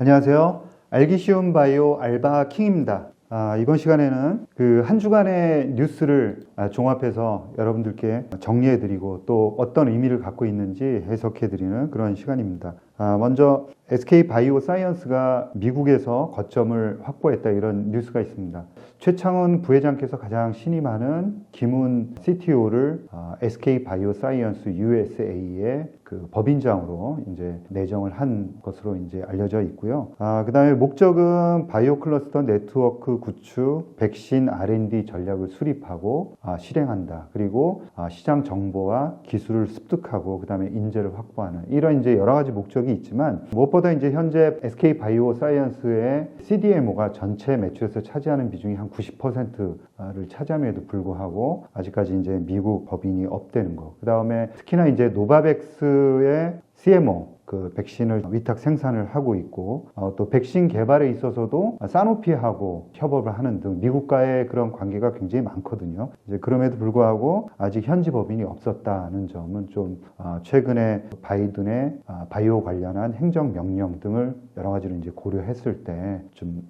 안녕하세요. 알기 쉬운 바이오 알바 킹입니다. 아, 이번 시간에는 그 한 주간의 뉴스를 아, 종합해서 여러분들께 정리해드리고 또 어떤 의미를 갖고 있는지 해석해드리는 그런 시간입니다. 아, 먼저 SK 바이오 사이언스가 미국에서 거점을 확보했다 이런 뉴스가 있습니다. 최창원 부회장께서 가장 신임하는 김훈 CTO를 SK 바이오 사이언스 USA의 그 법인장으로 이제 내정을 한 것으로 이제 알려져 있고요. 아, 그다음에 목적은 바이오 클러스터 네트워크 구축, 백신 R&D 전략을 수립하고 아, 실행한다. 그리고 아, 시장 정보와 기술을 습득하고 그다음에 인재를 확보하는 이런 이제 여러 가지 목적이 있지만 무엇보다 이제 현재 SK 바이오 사이언스의 CDMO가 전체 매출에서 차지하는 비중이 한 90%를 차지함에도 불구하고 아직까지 이제 미국 법인이 없다는 거. 그다음에 특히나 이제 노바백스 의 CMO 그 백신을 위탁 생산을 하고 있고 어, 또 백신 개발에 있어서도 사노피하고 협업을 하는 등 미국과의 그런 관계가 굉장히 많거든요. 이제 그럼에도 불구하고 아직 현지 법인이 없었다는 점은 좀 아, 최근에 바이든의 아, 바이오 관련한 행정 명령 등을 여러 가지로 이제 고려했을 때좀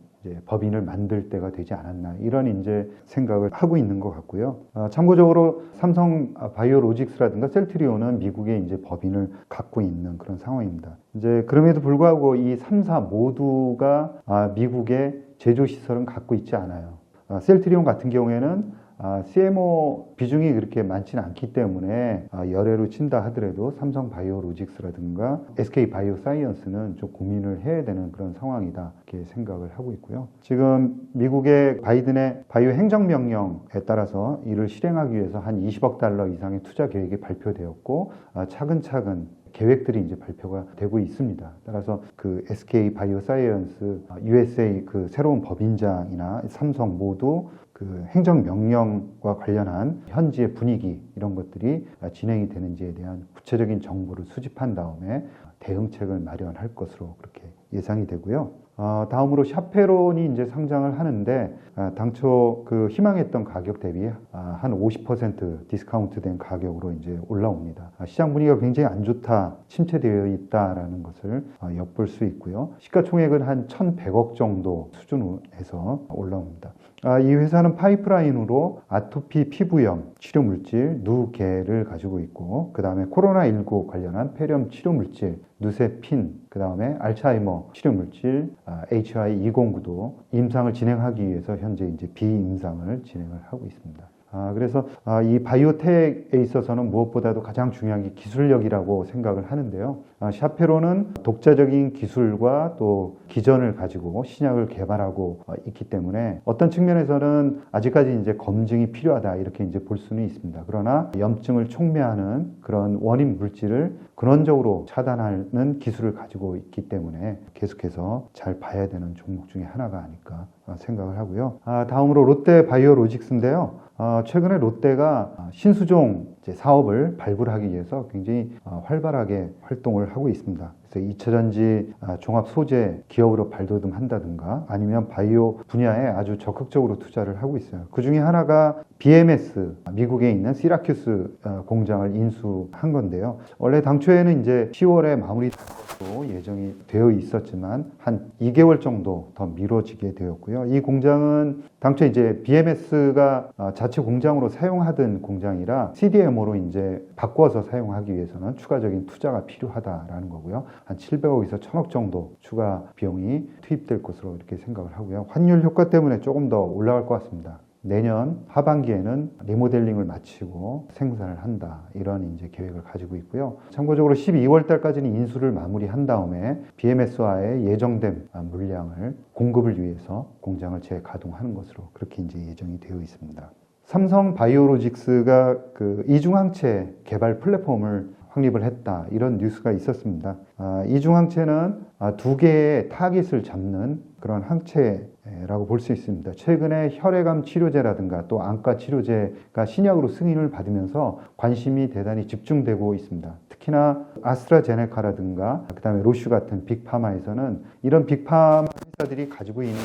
법인을 만들 때가 되지 않았나 이런 이제 생각을 하고 있는 것 같고요. 아, 참고적으로 삼성 바이오로직스라든가 셀트리온은 미국에 이제 법인을 갖고 있는 그런 상황입니다. 이제 그럼에도 불구하고 이 3사 모두가 아, 미국의 제조 시설은 갖고 있지 않아요. 아, 셀트리온 같은 경우에는 아, CMO 비중이 그렇게 많지는 않기 때문에 아, 열애로 친다 하더라도 삼성 바이오로직스라든가 SK 바이오 사이언스는 좀 고민을 해야 되는 그런 상황이다 이렇게 생각을 하고 있고요. 지금 미국의 바이든의 바이오 행정명령에 따라서 이를 실행하기 위해서 한 20억 달러 이상의 투자 계획이 발표되었고 아, 차근차근 계획들이 이제 발표가 되고 있습니다. 따라서 그 SK 바이오 사이언스, USA 그 새로운 법인장이나 삼성 모두 그 행정명령과 관련한 현지의 분위기 이런 것들이 진행이 되는지에 대한 구체적인 정보를 수집한 다음에 대응책을 마련할 것으로 그렇게 예상이 되고요. 어, 다음으로 샤페론이 이제 상장을 하는데 아, 당초 그 희망했던 가격 대비 아, 한50% 디스카운트된 가격으로 이제 올라옵니다. 아, 시장 분위기가 굉장히 안 좋다, 침체되어 있다라는 것을 아, 엿볼 수 있고요. 시가총액은 한 1,100억 정도 수준에서 올라옵니다. 아, 이 회사는 파이프라인으로 아토피 피부염 치료 물질 누게를 가지고 있고 그 다음에 코로나19 관련한 폐렴 치료 물질 누세핀 그 다음에 알츠하이머 치료 물질 아, HI209도 임상을 진행하기 위해서 현재 이제 비임상을 진행을 하고 있습니다. 아, 그래서 아, 이 바이오텍에 있어서는 무엇보다도 가장 중요한 게 기술력이라고 생각을 하는데요. 아, 샤페로는 독자적인 기술과 또 기전을 가지고 신약을 개발하고 어, 있기 때문에 어떤 측면에서는 아직까지 이제 검증이 필요하다 이렇게 이제 볼 수는 있습니다. 그러나 염증을 촉매하는 그런 원인 물질을 근원적으로 차단하는 기술을 가지고 있기 때문에 계속해서 잘 봐야 되는 종목 중에 하나가 아닐까 어, 생각을 하고요. 아, 다음으로 롯데 바이오로직스인데요. 어, 최근에 롯데가 신수종 사업을 발굴하기 위해서 굉장히 어, 활발하게 활동을 하고 있습니다. 그래서 2차전지 아, 종합 소재 기업으로 발돋움한다든가 아니면 바이오 분야에 아주 적극적으로 투자를 하고 있어요. 그 중에 하나가 BMS 미국에 있는 시라큐스 어, 공장을 인수한 건데요. 원래 당초에는 이제 10월에 마무리 로 예정이 되어 있었지만 한 2개월 정도 더 미뤄지게 되었고요. 이 공장은 당초 이제 BMS가 어, 자체 공장으로 사용하던 공장이라 CDMO로 이제 바꿔서 사용하기 위해서는 추가적인 투자가 필요하다라는 거고요. 한 700억에서 1000억 정도 추가 비용이 투입될 것으로 이렇게 생각을 하고요. 환율 효과 때문에 조금 더 올라갈 것 같습니다. 내년 하반기에는 리모델링을 마치고 생산을 한다. 이런 이제 계획을 가지고 있고요. 참고적으로 12월 달까지는 인수를 마무리한 다음에 BMS와의 예정된 물량을 공급을 위해서 공장을 재가동하는 것으로 그렇게 이제 예정이 되어 있습니다. 삼성 바이오로직스가 그 이중항체 개발 플랫폼을 확립을 했다 이런 뉴스가 있었습니다. 아, 이중항체는 아, 두 개의 타깃을 잡는 그런 항체라고 볼 수 있습니다. 최근에 혈액암 치료제라든가 또 안과 치료제가 신약으로 승인을 받으면서 관심이 대단히 집중되고 있습니다. 특히나 아스트라제네카라든가 그다음에 로슈 같은 빅파마에서는 이런 빅파마 회사들이 가지고 있는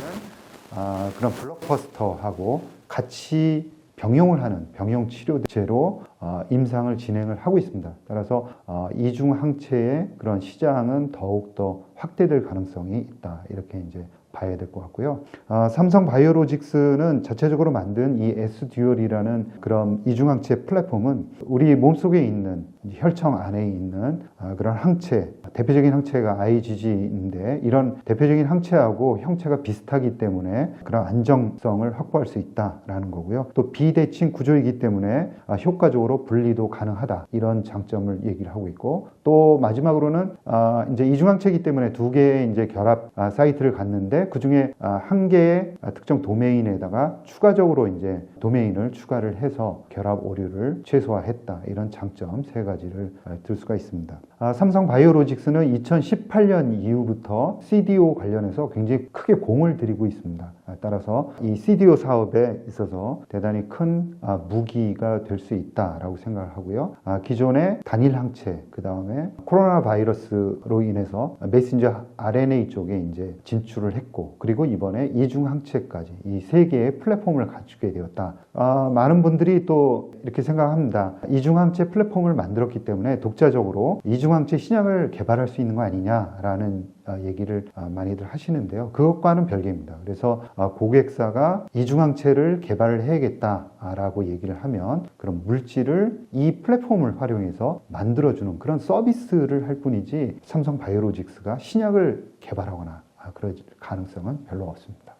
아, 그런 블록버스터하고 같이 병용을 하는 병용 치료제로 어, 임상을 진행을 하고 있습니다. 따라서 어, 이중 항체의 그런 시장은 더욱 더 확대될 가능성이 있다. 이렇게 이제 봐야 될 것 같고요. 아, 삼성 바이오로직스는 자체적으로 만든 이 S-듀얼이라는 그런 이중항체 플랫폼은 우리 몸속에 있는 혈청 안에 있는 아, 그런 항체, 대표적인 항체가 IgG인데 이런 대표적인 항체하고 형체가 비슷하기 때문에 그런 안정성을 확보할 수 있다라는 거고요. 또 비대칭 구조이기 때문에 아, 효과적으로 분리도 가능하다 이런 장점을 얘기를 하고 있고 또 마지막으로는 아, 이제 이중항체이기 때문에 두 개의 이제 결합 아, 사이트를 갔는데 그 중에 아, 한 개의 아, 특정 도메인에다가 추가적으로 이제 도메인을 추가를 해서 결합 오류를 최소화했다 이런 장점 세 가지를 아, 들 수가 있습니다. 아, 삼성 바이오로직스는 2018년 이후부터 CDO 관련해서 굉장히 크게 공을 들이고 있습니다. 아, 따라서 이 CDO 사업에 있어서 대단히 큰 아, 무기가 될 수 있다라고 생각을 하고요. 아, 기존의 단일 항체, 그 다음에 코로나 바이러스로 인해서 메신저 RNA 쪽에 이제 진출을 했고, 그리고 이번에 이중 항체까지 이 세 개의 플랫폼을 갖추게 되었다. 아, 많은 분들이 또 이렇게 생각합니다. 이중 항체 플랫폼을 만들었기 때문에 독자적으로 이중 항체 신약을 개발할 수 있는 거 아니냐라는 아, 얘기를 아, 많이들 하시는데요. 그것과는 별개입니다. 그래서 아, 고객사가 이중항체를 개발을 해야겠다라고 얘기를 하면 그런 물질을 이 플랫폼을 활용해서 만들어주는 그런 서비스를 할 뿐이지 삼성 바이오로직스가 신약을 개발하거나 아, 그럴 가능성은 별로 없습니다.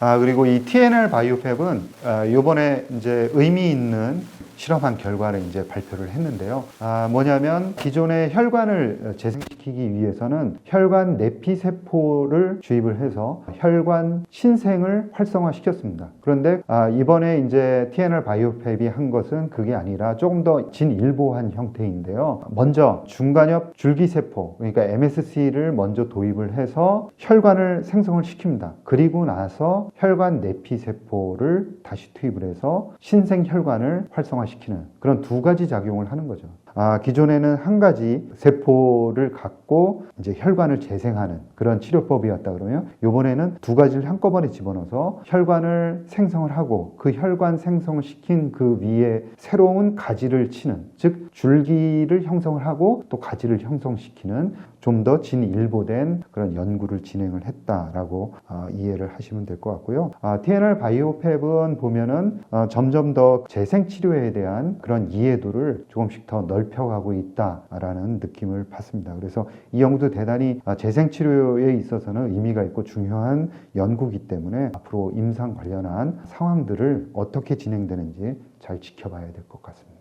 아 그리고 이 TNR 바이오팹은 아, 이번에 이제 의미 있는 실험한 결과를 이제 발표를 했는데요. 아 뭐냐면 기존의 혈관을 재생시키기 위해서는 혈관 내피 세포를 주입을 해서 혈관 신생을 활성화시켰습니다. 그런데 아, 이번에 이제 TNR 바이오팹이 한 것은 그게 아니라 조금 더 진일보한 형태인데요. 먼저 중간엽 줄기세포 그러니까 MSC를 먼저 도입을 해서 혈관을 생성을 시킵니다. 그리고 나서 혈관 내피 세포를 다시 투입을 해서 신생 혈관을 활성화 시키는 그런 두 가지 작용을 하는 거죠. 아, 기존에는 한 가지 세포를 갖고 이제 혈관을 재생하는 그런 치료법이었다 그러면 이번에는 두 가지를 한꺼번에 집어넣어서 혈관을 생성을 하고 그 혈관 생성을 시킨 그 위에 새로운 가지를 치는 즉 줄기를 형성을 하고 또 가지를 형성시키는 좀 더 진일보된 그런 연구를 진행을 했다라고 아, 이해를 하시면 될 것 같고요. 아, TNR 바이오팹은 보면은 어, 점점 더 재생 치료에 대한 그런 이해도를 조금씩 더 넓혀가고 있다라는 느낌을 받습니다. 그래서 이 연구도 대단히 아, 재생 치료에 있어서는 의미가 있고 중요한 연구기 때문에 앞으로 임상 관련한 상황들을 어떻게 진행되는지 잘 지켜봐야 될 것 같습니다.